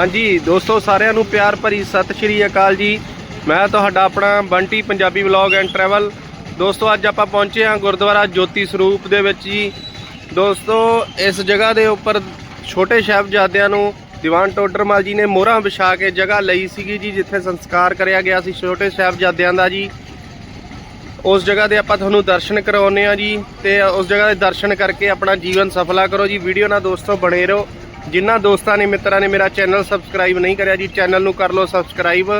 ਹਾਂਜੀ, ਦੋਸਤੋ, ਸਾਰਿਆਂ ਨੂੰ ਪਿਆਰ ਭਰੀ ਸਤਿ ਸ਼੍ਰੀ ਅਕਾਲ ਜੀ। ਮੈਂ ਤੁਹਾਡਾ ਆਪਣਾ Bunty Punjabi vlog and travel. ਦੋਸਤੋ, ਅੱਜ ਆਪਾਂ ਪਹੁੰਚੇ ਹਾਂ ਗੁਰਦੁਆਰਾ ਜੋਤੀ ਸਰੂਪ ਦੇ ਵਿੱਚ ਜੀ। ਦੋਸਤੋ, ਇਸ ਜਗ੍ਹਾ ਦੇ ਉੱਪਰ ਛੋਟੇ ਸਾਹਿਬਜ਼ਾਦਿਆਂ ਨੂੰ ਦੀਵਾਨ ਟੋਡਰਮਲ ਜੀ ਨੇ ਮੋਹਰਾਂ ਵਿਛਾ ਕੇ ਜਗ੍ਹਾ ਲਈ ਸੀਗੀ ਜੀ, ਜਿੱਥੇ ਸੰਸਕਾਰ ਕਰਿਆ ਗਿਆ ਸੀ ਛੋਟੇ ਸਾਹਿਬਜ਼ਾਦਿਆਂ ਦਾ ਜੀ। ਉਸ ਜਗ੍ਹਾ ਦੇ ਆਪਾਂ ਤੁਹਾਨੂੰ ਦਰਸ਼ਨ ਕਰਾਉਨੇ ਆ ਜੀ ਤੇ ਉਸ ਜਗ੍ਹਾ ਦੇ ਦਰਸ਼ਨ ਕਰਕੇ ਆਪਣਾ ਜੀਵਨ ਸਫਲਾ ਕਰੋ ਜੀ। ਵੀਡੀਓ ਨਾਲ ਦੋਸਤੋ ਬਣੇ ਰਹੋ। ਜਿਨ੍ਹਾਂ ਦੋਸਤਾਂ ਨੇ ਮਿੱਤਰਾਂ ਨੇ ਮੇਰਾ ਚੈਨਲ ਸਬਸਕ੍ਰਾਈਬ ਨਹੀਂ ਕਰਿਆ ਜੀ, ਚੈਨਲ ਨੂੰ ਕਰ ਲਓ ਸਬਸਕ੍ਰਾਈਬ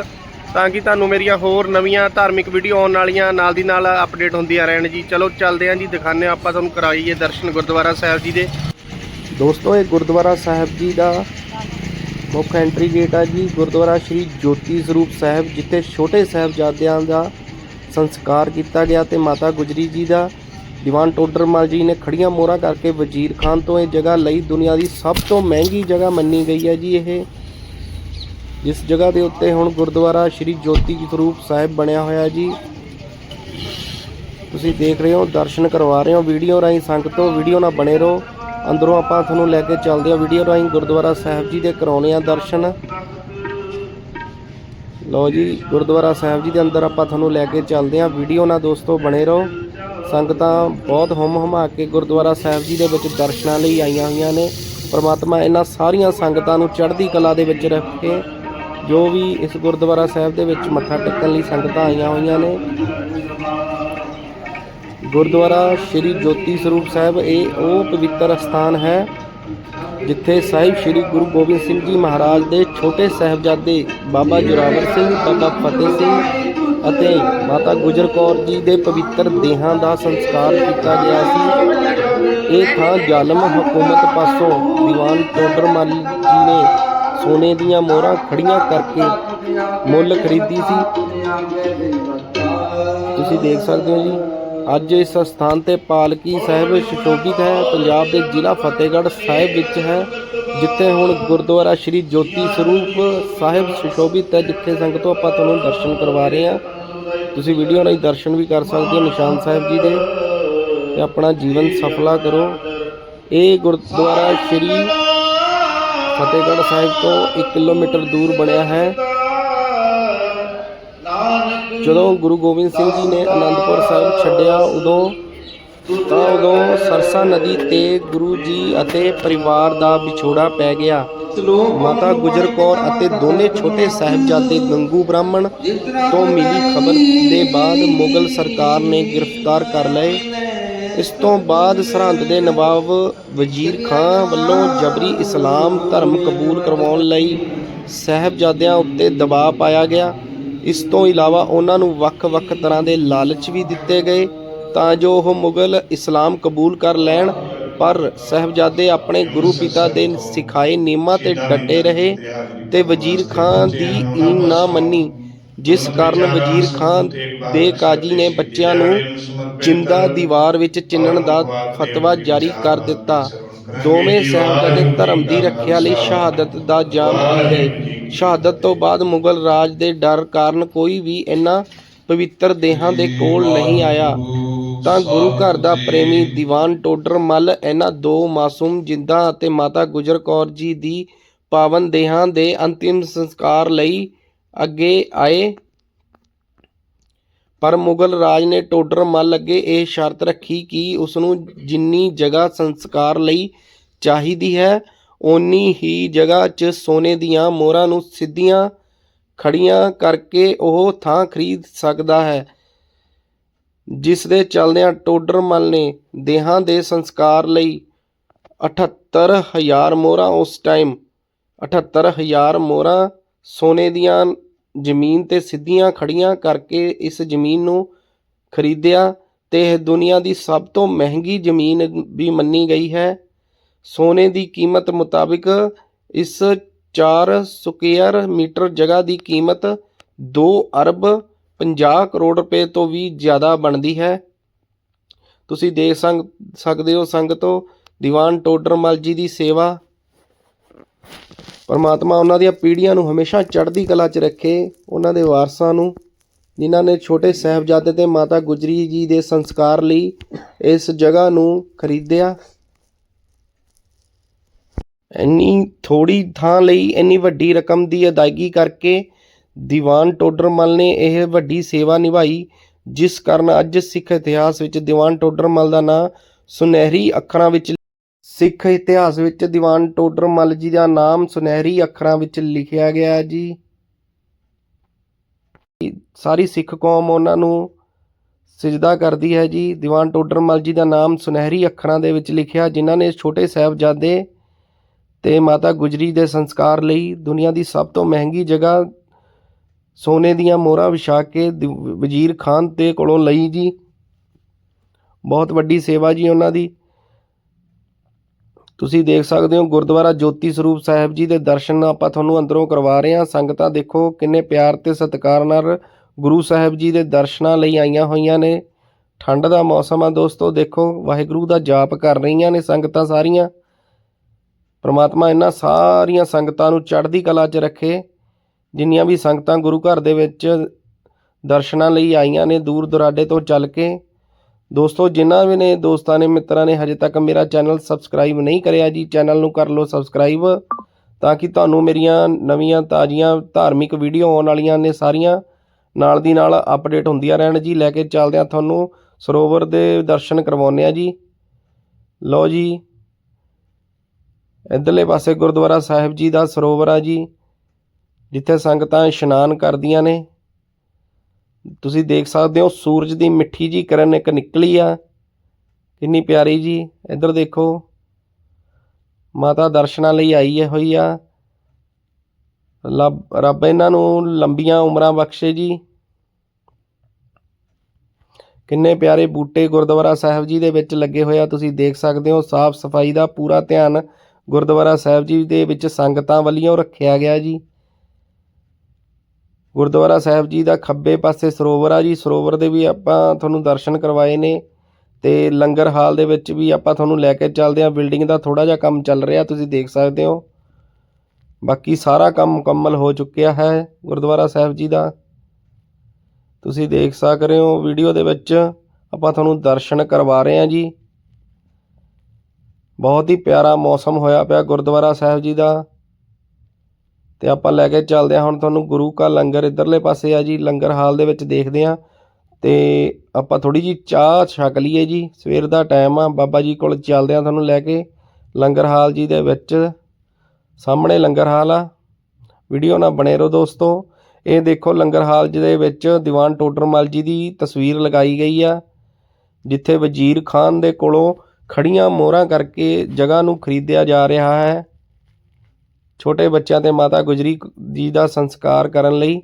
ਤਾਂ ਕਿ ਤੁਹਾਨੂੰ ਮੇਰੀਆਂ ਹੋਰ ਨਵੀਆਂ ਧਾਰਮਿਕ ਵੀਡੀਓ ਆਉਣ ਵਾਲੀਆਂ ਨਾਲ ਦੀ ਨਾਲ ਅਪਡੇਟ ਹੁੰਦੀਆਂ ਰਹਿਣ ਜੀ। ਚਲੋ ਚੱਲਦੇ ਆਂ ਜੀ, ਦਿਖਾਉਂਦੇ ਹਾਂ ਆਪਾਂ ਤੁਹਾਨੂੰ ਕਰਾਈਏ ਦਰਸ਼ਨ ਗੁਰਦੁਆਰਾ ਸਾਹਿਬ ਜੀ ਦੇ। ਦੋਸਤੋ, ਇਹ ਗੁਰਦੁਆਰਾ ਸਾਹਿਬ ਜੀ ਦਾ ਮੁੱਖ ਐਂਟਰੀ ਗੇਟ ਆ ਜੀ, ਗੁਰਦੁਆਰਾ ਸ਼੍ਰੀ ਜੋਤੀ ਸਰੂਪ ਸਾਹਿਬ, ਜਿੱਥੇ ਛੋਟੇ ਸਾਹਿਬਜ਼ਾਦਿਆਂ ਦਾ ਸੰਸਕਾਰ ਕੀਤਾ ਗਿਆ ਤੇ ਮਾਤਾ ਗੁਜਰੀ ਜੀ ਦਾ ਦੀਵਾਨ ਟੋਡਰਮਲ ਜੀ ਨੇ ਖੜੀਆਂ ਮੋਹਰਾਂ ਕਰਕੇ ਵਜ਼ੀਰ ਖਾਨ ਤੋਂ ਇਹ ਜਗ੍ਹਾ ਲਈ ਦੁਨੀਆ ਦੀ ਸਭ ਤੋਂ ਮਹਿੰਗੀ ਜਗ੍ਹਾ ਮੰਨੀ ਗਈ ਹੈ ਜੀ ਇਹ। ਜਿਸ ਜਗ੍ਹਾ ਦੇ ਉੱਤੇ ਹੁਣ ਗੁਰਦੁਆਰਾ ਸ਼੍ਰੀ ਜੋਤੀ ਸਰੂਪ ਸਾਹਿਬ ਬਣਿਆ ਹੋਇਆ ਜੀ। ਤੁਸੀਂ ਦੇਖ ਰਹੇ ਹੋ, ਦਰਸ਼ਨ ਕਰਵਾ ਰਹੇ ਹੋ ਵੀਡੀਓ ਰਾਹੀਂ ਸੰਗਤੋਂ, ਵੀਡੀਓ ਨਾਲ ਬਣੇ ਰਹੋ। ਅੰਦਰੋਂ ਆਪਾਂ ਤੁਹਾਨੂੰ ਲੈ ਕੇ ਚੱਲਦੇ ਹਾਂ ਵੀਡੀਓ ਰਾਹੀਂ ਗੁਰਦੁਆਰਾ ਸਾਹਿਬ ਜੀ ਦੇ ਕਰਾਉਣੇ ਆ ਦਰਸ਼ਨ। ਲਓ ਜੀ ਗੁਰਦੁਆਰਾ ਸਾਹਿਬ ਜੀ ਦੇ ਅੰਦਰ ਆਪਾਂ ਤੁਹਾਨੂੰ ਲੈ ਕੇ ਚੱਲਦੇ ਹਾਂ। ਵੀਡੀਓ ਨਾਲ ਦੋਸਤੋ ਬਣੇ ਰਹੋ। ਸੰਗਤਾਂ ਬਹੁਤ ਹੁਮ ਹੁਮਾ ਕੇ ਗੁਰਦੁਆਰਾ ਸਾਹਿਬ ਜੀ ਦੇ ਵਿੱਚ ਦਰਸ਼ਨਾਂ ਲਈ ਆਈਆਂ ਹੋਈਆਂ ਨੇ। ਪ੍ਰਮਾਤਮਾ ਇਹਨਾਂ ਸਾਰੀਆਂ ਸੰਗਤਾਂ ਨੂੰ ਚੜ੍ਹਦੀ ਕਲਾ ਦੇ ਵਿੱਚ ਰੱਖੇ। ਜੋ ਵੀ ਇਸ ਗੁਰਦੁਆਰਾ ਸਾਹਿਬ ਦੇ ਵਿੱਚ ਮੱਥਾ ਟੇਕਣ ਲਈ ਸੰਗਤਾਂ ਆਈਆਂ ਹੋਈਆਂ ਨੇ। ਗੁਰਦੁਆਰਾ ਸ਼੍ਰੀ ਜੋਤੀ ਸਰੂਪ ਸਾਹਿਬ ਇਹ ਉਹ ਪਵਿੱਤਰ ਸਥਾਨ ਹੈ ਜਿੱਥੇ ਸਾਹਿਬ ਸ੍ਰੀ ਗੁਰੂ ਗੋਬਿੰਦ ਸਿੰਘ ਜੀ ਮਹਾਰਾਜ ਦੇ ਛੋਟੇ ਸਾਹਿਬਜ਼ਾਦੇ ਬਾਬਾ ਜੋਰਾਵਰ ਸਿੰਘ, ਬਾਬਾ ਫਤਿਹ ਸਿੰਘ ਅਤੇ ਮਾਤਾ ਗੁਜਰ ਕੌਰ ਜੀ ਦੇ ਪਵਿੱਤਰ ਦੇਹਾਂ ਦਾ ਸੰਸਕਾਰ ਕੀਤਾ ਗਿਆ ਸੀ। ਇਹ ਥਾਂ ਜ਼ਾਲਮ ਹਕੂਮਤ ਪਾਸੋਂ ਦੀਵਾਨ ਟੋਡਰਮਲ ਜੀ ਨੇ ਸੋਨੇ ਦੀਆਂ ਮੋਹਰਾਂ ਖੜੀਆਂ ਕਰਕੇ ਮੁੱਲ ਖਰੀਦੀ ਸੀ। ਤੁਸੀਂ ਦੇਖ ਸਕਦੇ ਹੋ ਜੀ ਅੱਜ ਇਸ ਸਥਾਨ ਤੇ ਪਾਲਕੀ ਸਾਹਿਬ ਸੁਸ਼ੋਭਿਤ ਹੈ। ਪੰਜਾਬ ਦੇ ਜ਼ਿਲ੍ਹਾ ਫਤਿਹਗੜ੍ਹ ਸਾਹਿਬ ਵਿੱਚ ਹੈ, ਜਿੱਥੇ ਹੁਣ ਗੁਰਦੁਆਰਾ ਸ਼੍ਰੀ ਜੋਤੀ ਸਰੂਪ ਸਾਹਿਬ ਸੁਸ਼ੋਭਿਤ ਹੈ, ਜਿੱਥੇ ਸੰਗਤੋਂ ਆਪਾਂ ਤੁਹਾਨੂੰ ਦਰਸ਼ਨ ਕਰਵਾ ਰਹੇ ਹਾਂ। ਤੁਸੀਂ ਵੀਡੀਓ ਰਾਹੀਂ ਦਰਸ਼ਨ ਵੀ ਕਰ ਸਕਦੇ ਹੋ ਨਿਸ਼ਾਨ ਸਾਹਿਬ ਜੀ ਦੇ। ਤੇ ਆਪਣਾ ਜੀਵਨ ਸਫਲਾ ਕਰੋ। ਇਹ ਗੁਰਦੁਆਰਾ ਸ਼੍ਰੀ ਫਤਿਹਗੜ੍ਹ ਸਾਹਿਬ ਤੋਂ 1 ਕਿਲੋਮੀਟਰ ਦੂਰ ਬਣਿਆ ਹੈ। ਜਦੋਂ ਗੁਰੂ ਗੋਬਿੰਦ ਸਿੰਘ ਜੀ ਨੇ ਅਨੰਦਪੁਰ ਸਾਹਿਬ ਛੱਡਿਆ, ਉਦੋਂ ਤਾਂ ਉਦੋਂ ਸਰਸਾ ਨਦੀ ਤੇ ਗੁਰੂ ਜੀ ਅਤੇ ਪਰਿਵਾਰ ਦਾ ਵਿਛੋੜਾ ਪੈ ਗਿਆ। ਮਾਤਾ ਗੁਜਰ ਕੌਰ ਅਤੇ ਦੋਨੇ ਛੋਟੇ ਸਾਹਿਬਜ਼ਾਦੇ ਗੰਗੂ ਬ੍ਰਾਹਮਣ ਤੋਂ ਮਿਲੀ ਖਬਰ ਦੇ ਬਾਅਦ ਮੁਗਲ ਸਰਕਾਰ ਨੇ ਗ੍ਰਿਫਤਾਰ ਕਰ ਲਏ। ਇਸ ਤੋਂ ਬਾਅਦ ਸਰਹੰਦ ਦੇ ਨਵਾਬ ਵਜ਼ੀਰ ਖਾਂ ਵੱਲੋਂ ਜਬਰੀ ਇਸਲਾਮ ਧਰਮ ਕਬੂਲ ਕਰਵਾਉਣ ਲਈ ਸਾਹਿਬਜ਼ਾਦਿਆਂ ਉੱਤੇ ਦਬਾਅ ਪਾਇਆ ਗਿਆ। ਇਸ ਤੋਂ ਇਲਾਵਾ ਉਹਨਾਂ ਨੂੰ ਵੱਖ-ਵੱਖ ਤਰ੍ਹਾਂ ਦੇ ਲਾਲਚ ਵੀ ਦਿੱਤੇ ਗਏ ਤਾਂ ਜੋ ਉਹ ਮੁਗਲ ਇਸਲਾਮ ਕਬੂਲ ਕਰ ਲੈਣ, ਪਰ ਸਾਹਿਬਜ਼ਾਦੇ ਆਪਣੇ ਗੁਰੂ ਪਿਤਾ ਦੇ ਸਿਖਾਏ ਨਿਯਮਾਂ ਤੇ ਡਟੇ ਰਹੇ ਤੇ ਵਜ਼ੀਰ ਖਾਨ ਦੀ ਈਨ ਨਾ ਮੰਨੀ, ਜਿਸ ਕਾਰਨ ਵਜ਼ੀਰ ਖਾਨ ਦੇ ਕਾਜੀ ਨੇ ਬੱਚਿਆਂ ਨੂੰ ਜਿੰਦਾ ਦੀਵਾਰ ਵਿੱਚ ਚਿੰਨਣ ਦਾ ਫਤਵਾ ਜਾਰੀ ਕਰ ਦਿੱਤਾ। ਦੋਵੇਂ ਸਾਹਿਬਜ਼ਾਦੇ ਧਰਮ ਦੀ ਰੱਖਿਆ ਲਈ ਸ਼ਹਾਦਤ ਦਾ ਜਾਮ ਪੀ ਗਏ। ਸ਼ਹਾਦਤ ਤੋਂ ਬਾਅਦ ਮੁਗਲ ਰਾਜ ਦੇ ਡਰ ਕਾਰਨ ਕੋਈ ਵੀ ਇਹਨਾਂ ਪਵਿੱਤਰ ਦੇਹਾਂ ਦੇ ਕੋਲ ਨਹੀਂ ਆਇਆ। ਤਾਂ ਗੁਰੂ ਘਰ ਦਾ ਪ੍ਰੇਮੀ ਦੀਵਾਨ ਟੋਡਰ ਮੱਲ ਇਹਨਾਂ ਦੋ ਮਾਸੂਮ ਜਿੰਦਾ ਅਤੇ ਮਾਤਾ ਗੁਜਰ ਕੌਰ ਜੀ ਦੀ ਪਾਵਨ ਦੇਹਾਂ ਦੇ ਅੰਤਿਮ ਸੰਸਕਾਰ ਲਈ ਅੱਗੇ ਆਏ। ਪਰ ਮੁਗਲ ਰਾਜ ਨੇ ਟੋਡਰ ਮੱਲ ਅੱਗੇ ਇਹ ਸ਼ਰਤ ਰੱਖੀ ਕਿ ਉਸ ਨੂੰ ਜਿੰਨੀ ਜਗ੍ਹਾ ਸੰਸਕਾਰ ਲਈ ਚਾਹੀਦੀ ਹੈ, ਓਨੀ ਹੀ ਜਗ੍ਹਾ 'ਚ ਸੋਨੇ ਦੀਆਂ ਮੋਹਰਾਂ ਨੂੰ ਸਿੱਧੀਆਂ ਖੜੀਆਂ ਕਰਕੇ ਉਹ ਥਾਂ ਖਰੀਦ ਸਕਦਾ ਹੈ। ਜਿਸ ਦੇ ਚਲਦਿਆਂ ਟੋਡਰ ਮੱਲ ਨੇ ਦੇਹਾਂ ਦੇ ਸੰਸਕਾਰ ਲਈ 78000 ਮੋਹਰਾਂ ਉਸ ਟਾਈਮ 78000 ਮੋਹਰਾਂ ਸੋਨੇ ਦੀਆਂ ਜ਼ਮੀਨ ਤੇ ਸਿੱਧੀਆਂ ਖੜੀਆਂ ਕਰਕੇ ਇਸ ਜ਼ਮੀਨ ਨੂੰ ਖਰੀਦਿਆ ਤੇ ਇਹ ਦੁਨੀਆ ਦੀ ਸਭ ਤੋਂ ਮਹਿੰਗੀ ਜ਼ਮੀਨ ਵੀ ਮੰਨੀ ਗਈ ਹੈ। ਸੋਨੇ ਦੀ ਕੀਮਤ ਮੁਤਾਬਿਕ ਇਸ 4 ਸਕੁਅਰ ਮੀਟਰ ਜਗ੍ਹਾ ਦੀ ਕੀਮਤ 2 ਅਰਬ 50 ਕਰੋੜ ਰੁਪਏ ਤੋਂ ਵੀ ਜ਼ਿਆਦਾ ਬਣਦੀ ਹੈ। ਤੁਸੀਂ ਦੇਖ ਸਕਦੇ ਹੋ ਸੰਗਤੋ, ਦੀਵਾਨ ਟੋਡਰਮਲ ਜੀ ਦੀ ਸੇਵਾ। ਪਰਮਾਤਮਾ ਉਹਨਾਂ ਦੀਆਂ ਪੀੜ੍ਹੀਆਂ ਨੂੰ ਹਮੇਸ਼ਾ ਚੜ੍ਹਦੀ ਕਲਾ 'ਚ ਰੱਖੇ, ਉਹਨਾਂ ਦੇ ਵਾਰਸਾਂ ਨੂੰ, ਜਿਨ੍ਹਾਂ ਨੇ ਛੋਟੇ ਸਾਹਿਬਜ਼ਾਦੇ ਤੇ ਮਾਤਾ ਗੁਜਰੀ ਜੀ ਦੇ ਸੰਸਕਾਰ ਲਈ ਇਸ ਜਗ੍ਹਾ ਨੂੰ ਖਰੀਦਿਆ। ਇੰਨੀ ਥੋੜੀ ਥਾਂ ਲਈ ਇੰਨੀ ਵੱਡੀ ਰਕਮ ਦੀ ਅਦਾਇਗੀ ਕਰਕੇ ਦੀਵਾਨ ਟੋਡਰਮਲ ਨੇ ਇਹ ਵੱਡੀ ਸੇਵਾ ਨਿਭਾਈ, ਜਿਸ ਕਾਰਨ ਅੱਜ ਸਿੱਖ ਇਤਿਹਾਸ ਵਿੱਚ ਦੀਵਾਨ ਟੋਡਰਮਲ ਦਾ ਨਾਂ ਸੁਨਹਿਰੀ ਅੱਖਰਾਂ ਵਿੱਚ ਸਿੱਖ ਇਤਿਹਾਸ ਵਿੱਚ ਦੀਵਾਨ ਟੋਡਰ ਟੋਡਰਮਲ ਜੀ ਦਾ ਨਾਮ ਸੁਨਹਿਰੀ ਅੱਖਰਾਂ ਵਿੱਚ ਲਿਖਿਆ ਗਿਆ ਹੈ ਜੀ। ਸਾਰੀ ਸਿੱਖ ਕੌਮ ਉਹਨਾਂ ਨੂੰ ਸਜਦਾ ਕਰਦੀ ਹੈ ਜੀ। ਦੀਵਾਨ ਟੋਡਰ ਟੋਡਰਮਲ ਜੀ ਦਾ ਨਾਮ ਸੁਨਹਿਰੀ ਅੱਖਰਾਂ ਦੇ ਵਿੱਚ ਲਿਖਿਆ, ਜਿਨ੍ਹਾਂ ਨੇ ਛੋਟੇ ਸਾਹਿਬਜ਼ਾਦੇ ਤੇ ਮਾਤਾ ਗੁਜਰੀ ਦੇ ਸੰਸਕਾਰ ਲਈ ਦੁਨੀਆ ਦੀ ਸਭ ਤੋਂ ਮਹਿੰਗੀ ਜਗ੍ਹਾ ਸੋਨੇ ਦੀਆਂ ਮੋਹਰਾਂ ਵਿਛਾ ਕੇ ਦਿ- ਵਜ਼ੀਰ ਖਾਨ ਦੇ ਕੋਲੋਂ ਲਈ ਜੀ। ਬਹੁਤ ਵੱਡੀ ਸੇਵਾ ਜੀ ਉਹਨਾਂ ਦੀ। ਤੁਸੀਂ ਦੇਖ ਸਕਦੇ ਹੋ ਗੁਰਦੁਆਰਾ ਜੋਤੀ ਸਰੂਪ ਸਾਹਿਬ ਜੀ ਦੇ ਦਰਸ਼ਨ ਆਪਾਂ ਤੁਹਾਨੂੰ ਅੰਦਰੋਂ ਕਰਵਾ ਰਹੇ ਹਾਂ। ਸੰਗਤਾਂ ਦੇਖੋ ਕਿੰਨੇ ਪਿਆਰ ਤੇ ਸਤਿਕਾਰ ਨਾਲ ਗੁਰੂ ਸਾਹਿਬ ਜੀ ਦੇ ਦਰਸ਼ਨਾਂ ਲਈ ਆਈਆਂ ਹੋਈਆਂ ਨੇ। ਠੰਡ ਦਾ ਮੌਸਮ ਆ ਦੋਸਤੋ, ਦੇਖੋ ਵਾਹਿਗੁਰੂ ਦਾ ਜਾਪ ਕਰ ਰਹੀਆਂ ਨੇ ਸੰਗਤਾਂ ਸਾਰੀਆਂ। ਪ੍ਰਮਾਤਮਾ ਇਹਨਾਂ ਸਾਰੀਆਂ ਸੰਗਤਾਂ ਨੂੰ ਚੜ੍ਹਦੀ ਕਲਾ 'ਚ ਰੱਖੇ, ਜਿੰਨੀਆਂ ਵੀ ਸੰਗਤਾਂ ਗੁਰੂ ਘਰ ਦੇ ਵਿੱਚ ਦਰਸ਼ਨਾਂ ਲਈ ਆਈਆਂ ਨੇ ਦੂਰ ਦੁਰਾਡੇ ਤੋਂ ਚੱਲ ਕੇ। ਦੋਸਤੋ ਜਿਨ੍ਹਾਂ ਵੀ ਨੇ ਦੋਸਤਾਂ ਨੇ ਮਿੱਤਰਾਂ ਨੇ ਹਜੇ ਤੱਕ ਮੇਰਾ ਚੈਨਲ ਸਬਸਕ੍ਰਾਈਬ ਨਹੀਂ ਕਰਿਆ ਜੀ, ਚੈਨਲ ਨੂੰ ਕਰ ਲਓ ਸਬਸਕ੍ਰਾਈਬ ਤਾਂ ਕਿ ਤੁਹਾਨੂੰ ਮੇਰੀਆਂ ਨਵੀਆਂ ਤਾਜ਼ੀਆਂ ਧਾਰਮਿਕ ਵੀਡੀਓ ਆਉਣ ਵਾਲੀਆਂ ਨੇ ਸਾਰੀਆਂ। ਨਾਲ ਦੀ ਨਾਲ ਅਪਡੇਟ ਹੁੰਦੀਆਂ ਰਹਿਣ ਜੀ। ਲੈ ਕੇ ਚੱਲਦੇ ਆ ਤੁਹਾਨੂੰ ਸਰੋਵਰ ਦੇ ਦਰਸ਼ਨ ਕਰਵਾਉਂਦੇ ਆ ਜੀ। ਲਓ ਜੀ, ਇੱਧਰਲੇ ਪਾਸੇ ਗੁਰਦੁਆਰਾ ਸਾਹਿਬ ਜੀ ਦਾ ਸਰੋਵਰ ਆ ਜੀ, ਜਿੱਥੇ ਸੰਗਤਾਂ ਇਸ਼ਨਾਨ ਕਰਦੀਆਂ ਨੇ। ਤੁਸੀਂ ਦੇਖ ਸਕਦੇ ਹੋ, ਸੂਰਜ ਦੀ ਮਿੱਠੀ ਜੀ ਕਿਰਨ ਇੱਕ ਨਿਕਲੀ ਆ। ਕਿੰਨੀ ਪਿਆਰੀ ਜੀ। ਇੱਧਰ ਦੇਖੋ, ਮਾਤਾ ਦਰਸ਼ਨਾਂ ਲਈ ਆਈ ਹੈ ਹੋਈ ਆ। ਲੱਭ ਰੱਬ ਇਹਨਾਂ ਨੂੰ ਲੰਬੀਆਂ ਉਮਰਾਂ ਬਖਸ਼ੇ ਜੀ। ਕਿੰਨੇ ਪਿਆਰੇ ਬੂਟੇ ਗੁਰਦੁਆਰਾ ਸਾਹਿਬ ਜੀ ਦੇ ਵਿੱਚ ਲੱਗੇ ਹੋਏ ਆ। ਤੁਸੀਂ ਦੇਖ ਸਕਦੇ ਹੋ, ਸਾਫ਼ ਸਫ਼ਾਈ ਦਾ ਪੂਰਾ ਧਿਆਨ ਗੁਰਦੁਆਰਾ ਸਾਹਿਬ ਜੀ ਦੇ ਵਿੱਚ ਸੰਗਤਾਂ ਵੱਲੋਂ ਰੱਖਿਆ ਗਿਆ ਜੀ। ਗੁਰਦੁਆਰਾ ਸਾਹਿਬ ਜੀ ਦਾ ਖੱਬੇ ਪਾਸੇ ਸਰੋਵਰ ਆ ਜੀ, ਸਰੋਵਰ ਦੇ ਵੀ ਆਪਾਂ ਤੁਹਾਨੂੰ ਦਰਸ਼ਨ ਕਰਵਾਏ ਨੇ ਤੇ ਲੰਗਰ ਹਾਲ ਦੇ ਵਿੱਚ ਵੀ ਆਪਾਂ ਤੁਹਾਨੂੰ ਲੈ ਕੇ ਚੱਲਦੇ ਹਾਂ। ਬਿਲਡਿੰਗ ਦਾ ਥੋੜਾ ਜਿਹਾ ਕੰਮ ਚੱਲ ਰਿਹਾ, ਤੁਸੀਂ ਦੇਖ ਸਕਦੇ ਹੋ। ਬਾਕੀ ਸਾਰਾ ਕੰਮ ਮੁਕੰਮਲ ਹੋ ਚੁੱਕਿਆ ਹੈ ਗੁਰਦੁਆਰਾ ਸਾਹਿਬ ਜੀ ਦਾ। ਤੁਸੀਂ ਦੇਖ ਸਕ ਰਹੇ ਹੋ, ਵੀਡੀਓ ਦੇ ਵਿੱਚ ਆਪਾਂ ਤੁਹਾਨੂੰ ਦਰਸ਼ਨ ਕਰਵਾ ਰਹੇ ਹਾਂ ਜੀ। ਬਹੁਤ ਹੀ ਪਿਆਰਾ ਮੌਸਮ ਹੋਇਆ ਪਿਆ ਗੁਰਦੁਆਰਾ ਸਾਹਿਬ ਜੀ ਦਾ। ਤੇ ਆਪਾਂ ਲੈ ਕੇ ਚੱਲਦੇ ਹਾਂ। ਹੁਣ ਤੁਹਾਨੂੰ ਗੁਰੂ ਕਾ ਲੰਗਰ ਇਧਰਲੇ ਪਾਸੇ ਆ ਜੀ, ਲੰਗਰ ਹਾਲ ਦੇ ਵਿੱਚ ਦੇਖਦੇ ਹਾਂ। ਤੇ ਆਪਾਂ ਥੋੜੀ ਜੀ ਚਾਹ ਛਕ ਲਈਏ ਜੀ। ਸਵੇਰ ਦਾ ਟਾਈਮ ਆ, ਬਾਬਾ ਜੀ ਕੋਲ ਚੱਲਦੇ ਹਾਂ ਤੁਹਾਨੂੰ ਲੈ ਕੇ। ਲੰਗਰ ਹਾਲ ਜੀ ਦੇ ਵਿੱਚ ਸਾਹਮਣੇ ਲੰਗਰ ਹਾਲ ਆ। ਵੀਡੀਓ ਨਾਲ ਬਣੇ ਰਹੋ ਦੋਸਤੋ। ਇਹ ਦੇਖੋ ਲੰਗਰ ਹਾਲ ਜੀ ਦੇ ਵਿੱਚ ਦੀਵਾਨ ਟੋਡਰਮਲ ਜੀ ਦੀ ਤਸਵੀਰ ਲਗਾਈ ਗਈ ਆ। ਜਿੱਥੇ ਵਜ਼ੀਰ ਖਾਨ ਦੇ ਕੋਲੋਂ ਖੜੀਆਂ ਮੋਹਰਾਂ ਕਰਕੇ ਜਗ੍ਹਾ ਨੂੰ ਖਰੀਦਿਆ ਜਾ ਰਿਹਾ ਹੈ। ਛੋਟੇ ਬੱਚਿਆਂ ਤੇ ਮਾਤਾ ਗੁਜਰੀ ਜੀ ਦਾ ਸੰਸਕਾਰ ਕਰਨ ਲਈ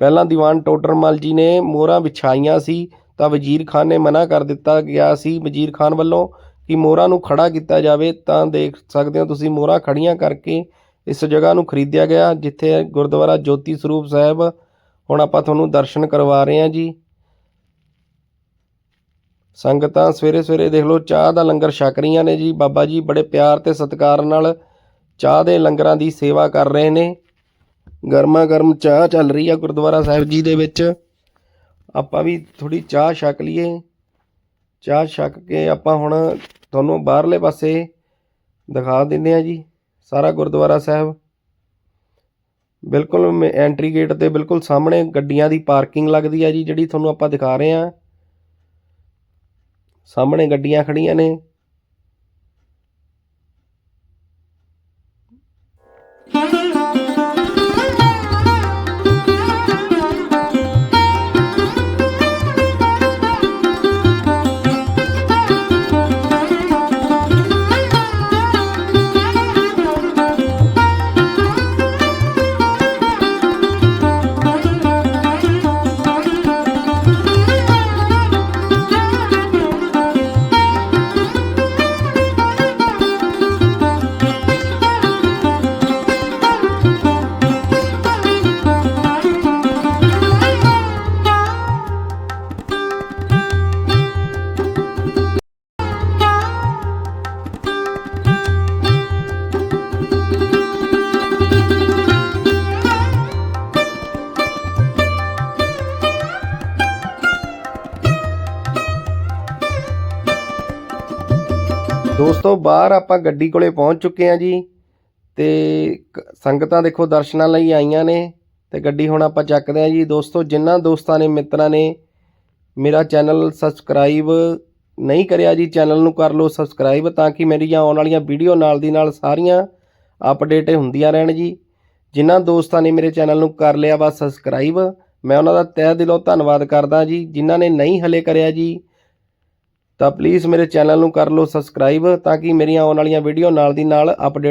ਪਹਿਲਾਂ ਦੀਵਾਨ ਟੋਡਰਮਲ ਜੀ ਨੇ ਮੋਹਰਾਂ ਵਿਛਾਈਆਂ ਸੀ, ਤਾਂ ਵਜ਼ੀਰ ਖਾਨ ਨੇ ਮਨਾ ਕਰ ਦਿੱਤਾ ਗਿਆ ਸੀ ਵਜ਼ੀਰ ਖਾਨ ਵੱਲੋਂ ਕਿ ਮੋਹਰਾਂ ਨੂੰ ਖੜਾ ਕੀਤਾ ਜਾਵੇ। ਤਾਂ ਦੇਖ ਸਕਦੇ ਹੋ ਤੁਸੀਂ ਮੋਹਰਾਂ ਖੜੀਆਂ ਕਰਕੇ ਇਸ ਜਗ੍ਹਾ ਨੂੰ ਖਰੀਦਿਆ ਗਿਆ, ਜਿੱਥੇ ਗੁਰਦੁਆਰਾ ਜੋਤੀ ਸਰੂਪ ਸਾਹਿਬ। ਹੁਣ ਆਪਾਂ ਤੁਹਾਨੂੰ ਦਰਸ਼ਨ ਕਰਵਾ ਰਹੇ ਹਾਂ ਜੀ। ਸੰਗਤਾਂ ਸਵੇਰੇ ਸਵੇਰੇ ਦੇਖ ਲਓ, ਚਾਹ ਦਾ ਲੰਗਰ ਛਕ ਰਹੀਆਂ ਨੇ ਜੀ। ਬਾਬਾ ਜੀ ਬੜੇ ਪਿਆਰ ਤੇ ਸਤਿਕਾਰ ਨਾਲ ਚਾਹ ਦੇ ਲੰਗਰਾਂ ਦੀ ਸੇਵਾ ਕਰ ਰਹੇ ਨੇ। ਗਰਮਾ ਗਰਮ ਚਾਹ ਚੱਲ ਰਹੀ ਆ ਗੁਰਦੁਆਰਾ ਸਾਹਿਬ ਜੀ ਦੇ ਵਿੱਚ। ਆਪਾਂ ਵੀ ਥੋੜੀ ਚਾਹ ਛਕ ਲਈਏ। ਚਾਹ ਛਕ ਕੇ ਆਪਾਂ ਹੁਣ ਤੁਹਾਨੂੰ ਬਾਹਰਲੇ ਪਾਸੇ ਦਿਖਾ ਦਿੰਦੇ ਆ ਜੀ, ਸਾਰਾ ਗੁਰਦੁਆਰਾ ਸਾਹਿਬ। ਬਿਲਕੁਲ ਐਂਟਰੀ ਗੇਟ ਤੇ ਬਿਲਕੁਲ ਸਾਹਮਣੇ ਗੱਡੀਆਂ ਦੀ ਪਾਰਕਿੰਗ ਲੱਗਦੀ ਆ ਜੀ, ਜਿਹੜੀ ਤੁਹਾਨੂੰ ਆਪਾਂ ਦਿਖਾ ਰਹੇ ਆ। ਸਾਹਮਣੇ ਗੱਡੀਆਂ ਖੜੀਆਂ ਨੇ। ਦੋਸਤੋ, ਬਾਹਰ ਆਪਾਂ ਗੱਡੀ ਕੋਲੇ ਪਹੁੰਚ ਚੁੱਕੇ ਹਾਂ ਜੀ ਤੇ ਕ- ਸੰਗਤਾਂ ਦੇਖੋ ਦਰਸ਼ਨਾਂ ਲਈ ਆਈਆਂ ਨੇ ਤੇ ਗੱਡੀ ਹੁਣ ਆਪਾਂ ਚੱਕਦੇ ਹਾਂ ਜੀ। ਦੋਸਤੋ ਜਿਨ੍ਹਾਂ ਦੋਸਤਾਂ ਨੇ, ਮਿੱਤਰਾਂ ਨੇ ਮੇਰਾ ਚੈਨਲ ਸਬਸਕ੍ਰਾਈਬ ਨਹੀਂ ਕਰਿਆ ਜੀ, ਚੈਨਲ ਨੂੰ ਕਰ ਲਓ ਸਬਸਕ੍ਰਾਈਬ ਤਾਂ ਕਿ ਮੇਰੀਆਂ ਆਉਣ ਵਾਲੀਆਂ ਵੀਡੀਓ ਨਾਲ ਦੀ ਨਾਲ ਸਾਰੀਆਂ ਅਪਡੇਟ ਹੁੰਦੀਆਂ ਰਹਿਣ ਜੀ। ਜਿਨ੍ਹਾਂ ਦੋਸਤਾਂ ਨੇ ਮੇਰੇ ਚੈਨਲ ਨੂੰ ਕਰ ਲਿਆ ਵਾ ਸਬਸਕ੍ਰਾਈਬ, ਮੈਂ ਉਹਨਾਂ ਦਾ ਤਹਿ ਦਿਲੋਂ ਧੰਨਵਾਦ ਕਰਦਾ ਜੀ। ਜਿਨ੍ਹਾਂ ਨੇ ਨਹੀਂ ਹਲੇ ਕਰਿਆ ਜੀ ਤਾਂ ਪਲੀਜ਼ ਮੇਰੇ ਚੈਨਲ ਨੂੰ ਕਰ ਲਓ ਸਬਸਕ੍ਰਾਈਬ ਤਾਂ ਕਿ ਮੇਰੀਆਂ ਆਉਣ ਵਾਲੀਆਂ ਵੀਡੀਓ ਨਾਲ ਦੀ ਨਾਲ ਅਪਡੇਟ